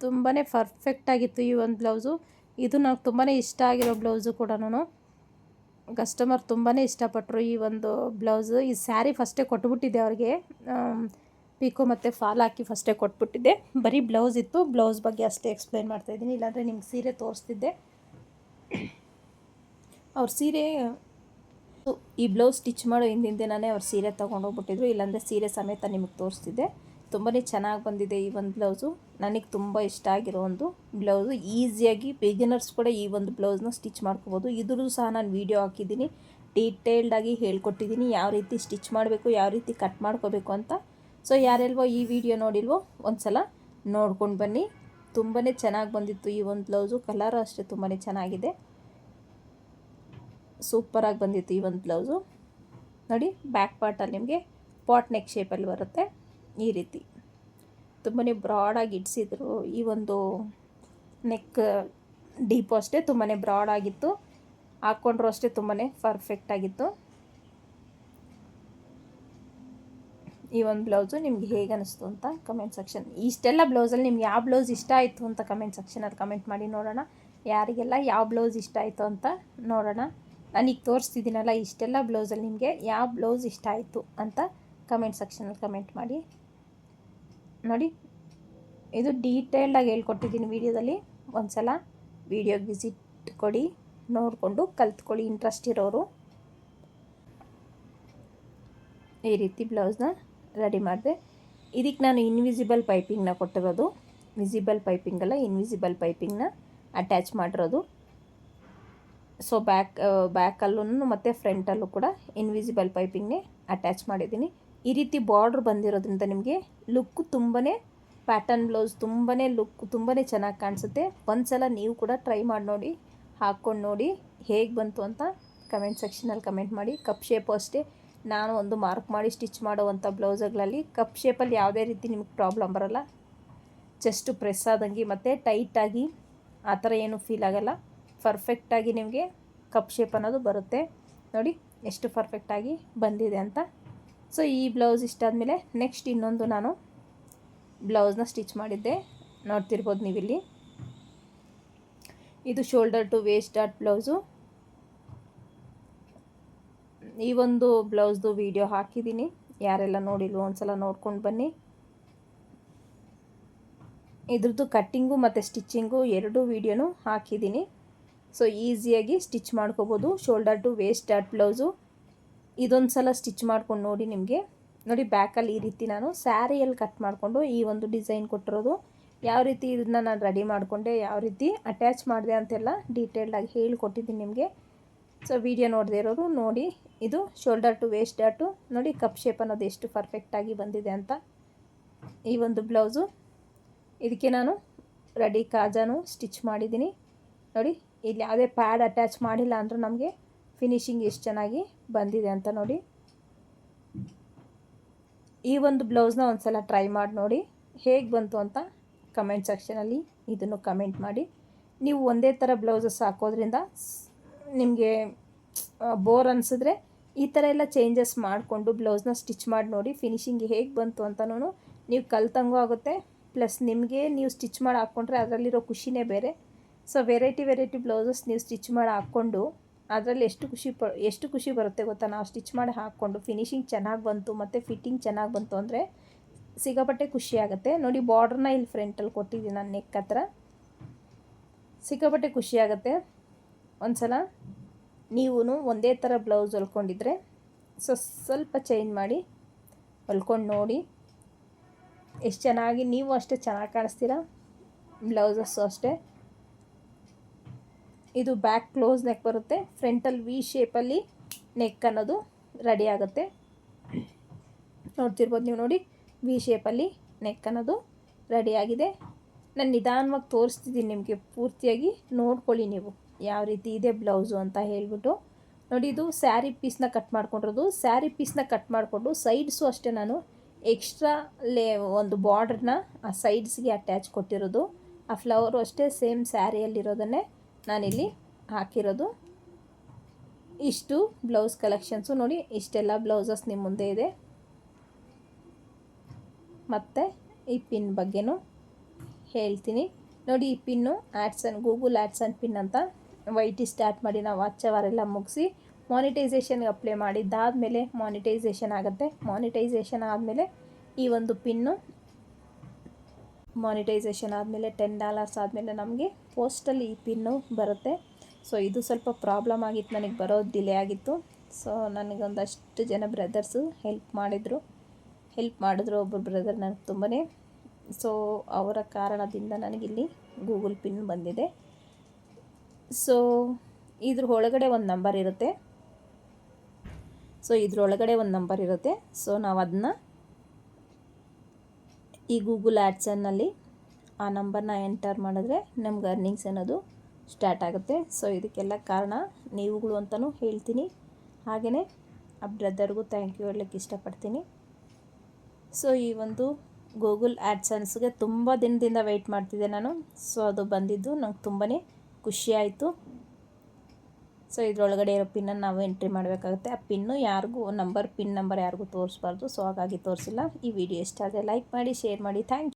ತುಂಬಾ ಪರ್ಫೆಕ್ಟಾಗಿತ್ತು ಈ ಒಂದು ಬ್ಲೌಸು ಇದು నాకు ತುಂಬಾ ಇಷ್ಟ ಆಗಿರೋ ಬ್ಲೌಸು ಕೂಡ ನಾನು ಕಸ್ಟಮರ್ ತುಂಬಾ ಇಷ್ಟಪಟ್ಟರು ಈ ಒಂದು ಬ್ಲೌಸು ಈ ಸ್ಯಾರಿ ಫಸ್ಟೇ ಕೊಟ್ಬಿಟ್ಟಿದ್ದೆ ಅವ್ರಿಗೆ. ಪೀಕು ಮತ್ತು ಫಾಲ್ ಹಾಕಿ ಫಸ್ಟೇ ಕೊಟ್ಬಿಟ್ಟಿದ್ದೆ. ಬರೀ ಬ್ಲೌಸ್ ಇತ್ತು. ಬ್ಲೌಸ್ ಬಗ್ಗೆ ಅಷ್ಟೇ ಎಕ್ಸ್ಪ್ಲೈನ್ ಮಾಡ್ತಾಯಿದ್ದೀನಿ ಇಲ್ಲಾಂದರೆ ನಿಮ್ಗೆ ಸೀರೆ ತೋರಿಸ್ತಿದ್ದೆ. ಅವ್ರ ಸೀರೆ, ಈ ಬ್ಲೌಸ್ ಸ್ಟಿಚ್ ಮಾಡೋ ಹಿಂದಿನ ದಿನವೇ ಅವ್ರು ಸೀರೆ ತೊಗೊಂಡೋಗ್ಬಿಟ್ಟಿದ್ರು. ಇಲ್ಲಾಂದರೆ ಸೀರೆ ಸಮೇತ ನಿಮಗೆ ತೋರಿಸ್ತಿದ್ದೆ. ತುಂಬಾ ಚೆನ್ನಾಗಿ ಬಂದಿದೆ ಈ ಒಂದು ಬ್ಲೌಸು. ನನಗೆ ತುಂಬ ಇಷ್ಟ ಆಗಿರೋ ಒಂದು ಬ್ಲೌಸು. ಈಸಿಯಾಗಿ ಬಿಗಿನರ್ಸ್ ಕೂಡ ಈ ಒಂದು ಬ್ಲೌಸ್ನ ಸ್ಟಿಚ್ ಮಾಡ್ಕೋಬೋದು. ಇದ್ರೂ ಸಹ ನಾನು ವೀಡಿಯೋ ಹಾಕಿದ್ದೀನಿ. ಡೀಟೇಲ್ಡಾಗಿ ಹೇಳ್ಕೊಟ್ಟಿದ್ದೀನಿ ಯಾವ ರೀತಿ ಸ್ಟಿಚ್ ಮಾಡಬೇಕು, ಯಾವ ರೀತಿ ಕಟ್ ಮಾಡ್ಕೋಬೇಕು ಅಂತ. ಸೊ ಯಾರೆಲ್ವೋ ಈ ವಿಡಿಯೋ ನೋಡಿಲ್ವೋ ಒಂದು ಸಲ ನೋಡ್ಕೊಂಡು ಬನ್ನಿ. ತುಂಬಾ ಚೆನ್ನಾಗಿ ಬಂದಿತ್ತು ಈ ಒಂದು ಬ್ಲೌಸು. ಕಲರು ಅಷ್ಟೇ ತುಂಬಾ ಚೆನ್ನಾಗಿದೆ. ಸೂಪರಾಗಿ ಬಂದಿತ್ತು ಈ ಒಂದು ಬ್ಲೌಸು. ನೋಡಿ ಬ್ಯಾಕ್ ಪಾರ್ಟಲ್ಲಿ ನಿಮಗೆ ಪಾಟ್ ನೆಕ್ ಶೇಪಲ್ಲಿ ಬರುತ್ತೆ. ಈ ರೀತಿ. ತುಂಬಾ ಬ್ರಾಡಾಗಿ ಇಡಿಸಿದ್ರು. ಈ ಒಂದು ನೆಕ್ ಡೀಪು ಅಷ್ಟೇ ತುಂಬಾ ಬ್ರಾಡಾಗಿತ್ತು ಹಾಕ್ಕೊಂಡ್ರು ಅಷ್ಟೇ ತುಂಬಾ ಪರ್ಫೆಕ್ಟಾಗಿತ್ತು ಈ ಒಂದು ಬ್ಲೌಸು ನಿಮ್ಗೆ ಹೇಗೆ ಅನ್ನಿಸ್ತು ಅಂತ ಕಮೆಂಟ್ ಸೆಕ್ಷನ್ ಇಷ್ಟೆಲ್ಲ ಬ್ಲೌಸಲ್ಲಿ ನಿಮ್ಗೆ ಯಾವ ಬ್ಲೌಸ್ ಇಷ್ಟ ಆಯಿತು ಅಂತ ಕಮೆಂಟ್ ಸೆಕ್ಷನಲ್ಲಿ ಕಮೆಂಟ್ ಮಾಡಿ ನೋಡೋಣ. ಯಾರಿಗೆಲ್ಲ ಯಾವ ಬ್ಲೌಸ್ ಇಷ್ಟ ಆಯಿತು ಅಂತ ನೋಡೋಣ. ನಾನೀಗ ತೋರಿಸ್ತಿದ್ದೀನಲ್ಲ, ಇಷ್ಟೆಲ್ಲ ಬ್ಲೌಸಲ್ಲಿ ನಿಮಗೆ ಯಾವ ಬ್ಲೌಸ್ ಇಷ್ಟ ಆಯಿತು ಅಂತ ಕಮೆಂಟ್ ಸೆಕ್ಷನಲ್ಲಿ ಕಮೆಂಟ್ ಮಾಡಿ. ನೋಡಿ, ಇದು ಡೀಟೇಲ್ಡಾಗಿ ಹೇಳ್ಕೊಟ್ಟಿದ್ದೀನಿ ವೀಡಿಯೋದಲ್ಲಿ. ಒಂದು ಸಲ ವೀಡಿಯೋಗೆ ವಿಸಿಟ್ ಕೊಡಿ, ನೋಡಿಕೊಂಡು ಕಲ್ತ್ಕೊಳ್ಳಿ ಇಂಟ್ರೆಸ್ಟ್ ಇರೋರು. ಈ ರೀತಿ ಬ್ಲೌಸ್ನ ರೆಡಿ ಮಾಡಿದೆ. ಇದಕ್ಕೆ ನಾನು ಇನ್ವಿಸಿಬಲ್ ಪೈಪಿಂಗ್ನ ಕೊಟ್ಟಿರೋದು. ವಿಸಿಬಲ್ ಪೈಪಿಂಗಲ್ಲ ಇನ್ವಿಸಿಬಲ್ ಪೈಪಿಂಗ್ನ ಅಟ್ಯಾಚ್ ಮಾಡಿರೋದು. ಸೊ ಬ್ಯಾಕ್ ಬ್ಯಾಕಲ್ಲೂ ಮತ್ತು ಫ್ರಂಟಲ್ಲೂ ಕೂಡ ಇನ್ವಿಸಿಬಲ್ ಪೈಪಿಂಗ್ನೇ ಅಟ್ಯಾಚ್ ಮಾಡಿದ್ದೀನಿ. ಈ ರೀತಿ ಬಾರ್ಡ್ರ್ ಬಂದಿರೋದ್ರಿಂದ ನಿಮಗೆ ಲುಕ್ಕು ತುಂಬಾ ಪ್ಯಾಟರ್ನ್ ಬ್ಲೌಸ್ ತುಂಬಾ ಲುಕ್ ತುಂಬಾ ಚೆನ್ನಾಗಿ ಕಾಣಿಸುತ್ತೆ. ಒಂದು ಸಲ ನೀವು ಕೂಡ ಟ್ರೈ ಮಾಡಿ ನೋಡಿ ಹಾಕ್ಕೊಂಡು ನೋಡಿ ಹೇಗೆ ಬಂತು ಅಂತ ಕಮೆಂಟ್ ಸೆಕ್ಷನಲ್ಲಿ ಕಮೆಂಟ್ ಮಾಡಿ. ಕಪ್ ಶೇಪು ಅಷ್ಟೇ. ನಾನು ಒಂದು ಮಾರ್ಕ್ ಮಾಡಿ ಸ್ಟಿಚ್ ಮಾಡುವಂಥ ಬ್ಲೌಸ್ಗಳಲ್ಲಿ ಕಪ್ ಶೇಪಲ್ಲಿ ಯಾವುದೇ ರೀತಿ ನಿಮಗೆ ಪ್ರಾಬ್ಲಮ್ ಬರೋಲ್ಲ. ಜಸ್ಟು ಪ್ರೆಸ್ ಆದಂಗೆ ಮತ್ತು ಟೈಟಾಗಿ ಆ ಥರ ಏನೂ ಫೀಲ್ ಆಗೋಲ್ಲ. ಪರ್ಫೆಕ್ಟಾಗಿ ನಿಮಗೆ ಕಪ್ ಶೇಪ್ ಅನ್ನೋದು ಬರುತ್ತೆ. ನೋಡಿ, ಎಷ್ಟು ಪರ್ಫೆಕ್ಟಾಗಿ ಬಂದಿದೆ ಅಂತ ಸೊ ಈ ಬ್ಲೌಸ್ ಇಷ್ಟಾದಮೇಲೆ ನೆಕ್ಸ್ಟ್ ಇನ್ನೊಂದು ನಾನು ಬ್ಲೌಸ್ನ ಸ್ಟಿಚ್ ಮಾಡಿದ್ದೆ. ನೋಡ್ತಿರ್ಬೋದು ನೀವಿಲ್ಲಿ. ಇದು shoulder to waist dot blouse. ಈ ಒಂದು ಬ್ಲೌಸ್ದು ವಿಡಿಯೋ ಹಾಕಿದ್ದೀನಿ. ಯಾರೆಲ್ಲ ನೋಡಿಲ್ವೋ ಒಂದ್ಸಲ ನೋಡ್ಕೊಂಡು ಬನ್ನಿ. ಇದ್ರದ್ದು ಕಟ್ಟಿಂಗು ಮತ್ತು ಸ್ಟಿಚ್ಚಿಂಗು ಎರಡೂ ವೀಡಿಯೋನು ಹಾಕಿದ್ದೀನಿ. ಸೊ ಈಸಿಯಾಗಿ ಸ್ಟಿಚ್ ಮಾಡ್ಕೋಬೋದು. Shoulder to waist dot blouse. ಇದೊಂದು ಸಲ ಸ್ಟಿಚ್ ಮಾಡ್ಕೊಂಡು ನೋಡಿ ನಿಮಗೆ. ನೋಡಿ ಬ್ಯಾಕಲ್ಲಿ ಈ ರೀತಿ ನಾನು ಸ್ಯಾರಿಯಲ್ಲಿ ಕಟ್ ಮಾಡಿಕೊಂಡು ಈ ಒಂದು ಡಿಸೈನ್ ಕೊಟ್ಟಿರೋದು. ಯಾವ ರೀತಿ ಇದನ್ನ ನಾನು ರೆಡಿ ಮಾಡಿಕೊಂಡೆ, ಯಾವ ರೀತಿ ಅಟ್ಯಾಚ್ ಮಾಡಿದೆ ಅಂತೆಲ್ಲ ಡೀಟೇಲ್ಡಾಗಿ ಹೇಳಿಕೊಟ್ಟಿದ್ದೀನಿ ನಿಮಗೆ. ಸೊ ವಿಡಿಯೋ ನೋಡದೇ ಇರೋರು ನೋಡಿ. ಇದು ಶೋಲ್ಡರ್ ಟು ವೇಸ್ಟ್ ಡಾಟು ನೋಡಿ ಕಪ್ ಶೇಪ್ ಅನ್ನೋದು ಎಷ್ಟು ಪರ್ಫೆಕ್ಟಾಗಿ ಬಂದಿದೆ ಅಂತ. ಈ ಒಂದು ಬ್ಲೌಸು ಇದಕ್ಕೆ ನಾನು ರೆಡಿ ಕಾಜಾನು ಸ್ಟಿಚ್ ಮಾಡಿದ್ದೀನಿ. ನೋಡಿ, ಇಲ್ಲಿ ಯಾವುದೇ ಪ್ಯಾಡ್ ಅಟ್ಯಾಚ್ ಮಾಡಿಲ್ಲ ಅಂದರೂ ನಮಗೆ ಫಿನಿಶಿಂಗ್ ಎಷ್ಟು ಚೆನ್ನಾಗಿ ಬಂದಿದೆ ಅಂತ ನೋಡಿ. ಈ ಒಂದು ಬ್ಲೌಸ್ನ ಒಂದು ಸಲ ಟ್ರೈ ಮಾಡಿ ನೋಡಿ. ಹೇಗೆ ಬಂತು ಅಂತ ಕಮೆಂಟ್ ಸೆಕ್ಷನಲ್ಲಿ ಇದನ್ನು ಕಮೆಂಟ್ ಮಾಡಿ. ನೀವು ಒಂದೇ ಥರ ಬ್ಲೌಸಸ್ ಹಾಕೋದ್ರಿಂದ ನಿಮಗೆ ಬೋರ್ ಅನಿಸಿದ್ರೆ ಈ ಥರ ಎಲ್ಲ ಚೇಂಜಸ್ ಮಾಡಿಕೊಂಡು ಬ್ಲೌಸ್ನ ಸ್ಟಿಚ್ ಮಾಡಿ ನೋಡಿ ಫಿನಿಶಿಂಗ್ ಹೇಗೆ ಬಂತು ಅಂತನೂ ನೀವು ಕಲ್ತಂಗೂ ಆಗುತ್ತೆ. ಪ್ಲಸ್ ನಿಮಗೆ ನೀವು ಸ್ಟಿಚ್ ಮಾಡಿ ಹಾಕ್ಕೊಂಡ್ರೆ ಅದರಲ್ಲಿರೋ ಖುಷಿನೇ ಬೇರೆ. ಸೊ ವೆರೈಟಿ ವೆರೈಟಿ ಬ್ಲೌಸಸ್ ನೀವು ಸ್ಟಿಚ್ ಮಾಡಿ ಹಾಕ್ಕೊಂಡು ಅದರಲ್ಲಿ ಎಷ್ಟು ಖುಷಿ ಪ, ಎಷ್ಟು ಖುಷಿ ಬರುತ್ತೆ ಗೊತ್ತಾ? ನಾವು ಸ್ಟಿಚ್ ಮಾಡಿ ಹಾಕ್ಕೊಂಡು ಫಿನಿಶಿಂಗ್ ಚೆನ್ನಾಗಿ ಬಂತು, ಮತ್ತು ಫಿಟ್ಟಿಂಗ್ ಚೆನ್ನಾಗಿ ಬಂತು ಅಂದರೆ ಸಿಕ್ಕಾಪಟ್ಟೆ ಖುಷಿ ಆಗುತ್ತೆ. ನೋಡಿ ಬಾರ್ಡ್ರನ್ನ ಇಲ್ಲಿ ಫ್ರಂಟಲ್ಲಿ ಕೊಟ್ಟಿದ್ದೀನಿ ನಾನು ನೆಕ್ ಹತ್ರ. ಸಿಕ್ಕಾಪಟ್ಟೆ ಖುಷಿ ಆಗುತ್ತೆ. ಒಂದು ಸಲ ನೀವು ಒಂದೇ ಥರ ಬ್ಲೌಸ್ ಹೊಲ್ಕೊಂಡಿದ್ರೆ, ಸೊ ಸ್ವಲ್ಪ ಚೇಂಜ್ ಮಾಡಿ ಹೊಲ್ಕೊಂಡು ನೋಡಿ, ಎಷ್ಟು ಚೆನ್ನಾಗಿ ನೀವು ಅಷ್ಟೇ ಚೆನ್ನಾಗಿ ಕಾಣಿಸ್ತೀರ? ಬ್ಲೌಸಸ್ಸು ಅಷ್ಟೇ. ಇದು ಬ್ಯಾಕ್ ಕ್ಲೋಸ್ ನೆಕ್ ಬರುತ್ತೆ. ಫ್ರಂಟಲ್ಲಿ ವಿ ಶೇಪಲ್ಲಿ ನೆಕ್ ಅನ್ನೋದು ರೆಡಿ ಆಗುತ್ತೆ. ನೋಡ್ತಿರ್ಬೋದು ನೀವು ನೋಡಿ. ವಿ ಶೇಪಲ್ಲಿ ನೆಕ್ ಅನ್ನೋದು ರೆಡಿಯಾಗಿದೆ ನಾನು ನಿಧಾನವಾಗಿ ತೋರಿಸ್ತಿದ್ದೀನಿ ನಿಮಗೆ ಪೂರ್ತಿಯಾಗಿ. ನೋಡ್ಕೊಳ್ಳಿ ನೀವು ಯಾವ ರೀತಿ ಇದೆ ಬ್ಲೌಸು ಅಂತ ಹೇಳಿಬಿಟ್ಟು. ನೋಡಿ ಇದು ಸ್ಯಾರಿ ಪೀಸ್ನ ಕಟ್ ಮಾಡ್ಕೊಂಡಿರೋದು. ಸ್ಯಾರಿ ಪೀಸ್ನ ಕಟ್ ಮಾಡಿಕೊಂಡು ಸೈಡ್ಸು ಅಷ್ಟೇ ನಾನು ಎಕ್ಸ್ಟ್ರಾ ಲೇ ಒಂದು ಬಾರ್ಡ್ರನ್ನ ಆ ಸೈಡ್ಸ್ಗೆ ಅಟ್ಯಾಚ್ ಕೊಟ್ಟಿರೋದು. ಆ ಫ್ಲವರು ಅಷ್ಟೇ ಸೇಮ್ ಸ್ಯಾರಿಯಲ್ಲಿರೋದನ್ನೇ ನಾನಿಲ್ಲಿ ಹಾಕಿರೋದು ಇಷ್ಟು ಬ್ಲೌಸ್ ಕಲೆಕ್ಷನ್ಸು. ನೋಡಿ, ಇಷ್ಟೆಲ್ಲ ಬ್ಲೌಸಸ್ ನಿಮ್ಮ ಮುಂದೆ ಇದೆ. ಮತ್ತು ಈ ಪಿನ್ ಬಗ್ಗೆನೂ ಹೇಳ್ತೀನಿ. ನೋಡಿ, ಈ pin AdSense Google AdSense pin ಅಂತ ವೈಟಿ ಸ್ಟಾರ್ಟ್ ಮಾಡಿ ನಾವು ವಾಚವರೆಲ್ಲ ಮುಗಿಸಿ ಮಾನಿಟೈಸೇಷನ್ಗೆ ಅಪ್ಲೈ ಮಾಡಿದ್ದಾದಮೇಲೆ ಮಾನಿಟೈಸೇಷನ್ ಆಗುತ್ತೆ. ಮಾನಿಟೈಸೇಷನ್ ಆದಮೇಲೆ ಈ ಒಂದು ಪಿನ್ನು ಮಾನಿಟೈಸೇಷನ್ ಆದಮೇಲೆ ಟೆನ್ ಡಾಲರ್ಸ್ ಆದಮೇಲೆ ನಮಗೆ ಪೋಸ್ಟಲ್ಲಿ ಈ ಪಿನ್ನು ಬರುತ್ತೆ. ಸೊ ಇದು ಸ್ವಲ್ಪ ಪ್ರಾಬ್ಲಮ್ ಆಗಿತ್ತು, ನನಗೆ ಬರೋದು ಡಿಲೇ ಆಗಿತ್ತು. ಸೊ ನನಗೊಂದಷ್ಟು ಜನ ಬ್ರದರ್ಸು ಹೆಲ್ಪ್ ಮಾಡಿದರು. ಹೆಲ್ಪ್ ಮಾಡಿದ್ರು ಒಬ್ಬರು ಬ್ರದರ್ ನನಗೆ ತುಂಬಾ ಸೊ ಅವರ ಕಾರಣದಿಂದ ನನಗಿಲ್ಲಿ ಗೂಗಲ್ ಪಿನ್ ಬಂದಿದೆ. ಸೊ ಇದ್ರ ಒಳಗಡೆ ಒಂದು ನಂಬರ್ ಇರುತ್ತೆ. ಸೊ ಇದ್ರೊಳಗಡೆ ಒಂದು ನಂಬರ್ ಇರುತ್ತೆ. ಸೊ ನಾವು ಅದನ್ನ ಈ ಗೂಗಲ್ ಆ್ಯಡ್ಸನ್ನಲ್ಲಿ ಆ ನಂಬರ್ನ ಎಂಟರ್ ಮಾಡಿದ್ರೆ ನಮ್ಗೆ ಅರ್ನಿಂಗ್ಸ್ ಅನ್ನೋದು ಸ್ಟಾರ್ಟ್ ಆಗುತ್ತೆ. ಸೊ ಇದಕ್ಕೆಲ್ಲ ಕಾರಣ ನೀವುಗಳು ಅಂತಲೂ ಹೇಳ್ತೀನಿ. ಹಾಗೆಯೇ ಆ ಬ್ರದರ್ಗೂ ಥ್ಯಾಂಕ್ ಯು ಹೇಳಲಿಕ್ಕೆ ಇಷ್ಟಪಡ್ತೀನಿ. ಸೊ ಈ ಒಂದು ಗೂಗಲ್ ಆ್ಯಡ್ಸನ್ಸ್ಗೆ ತುಂಬ ದಿನದಿಂದ ವೆಯ್ಟ್ ಮಾಡ್ತಿದ್ದೆ ನಾನು. ಸೊ ಅದು ಬಂದಿದ್ದು ನಂಗೆ ತುಂಬಾ ಖುಷಿ ಆಯಿತು. ಸೊ ಇದರೊಳಗಡೆ ಇರೋ ಪಿನ್ನನ್ನು ನಾವು ಎಂಟ್ರಿ ಮಾಡಬೇಕಾಗುತ್ತೆ. ಆ ಪಿನ್ನು ಯಾರಿಗೂ ನಂಬರ್ ಪಿನ್ ನಂಬರ್ ಯಾರಿಗೂ ತೋರಿಸ್ಬಾರ್ದು. ಸೊ ಹಾಗಾಗಿ ತೋರಿಸಿಲ್ಲ. ಈ ವಿಡಿಯೋ ಇಷ್ಟ ಆದರೆ ಲೈಕ್ ಮಾಡಿ ಶೇರ್ ಮಾಡಿ. Thank you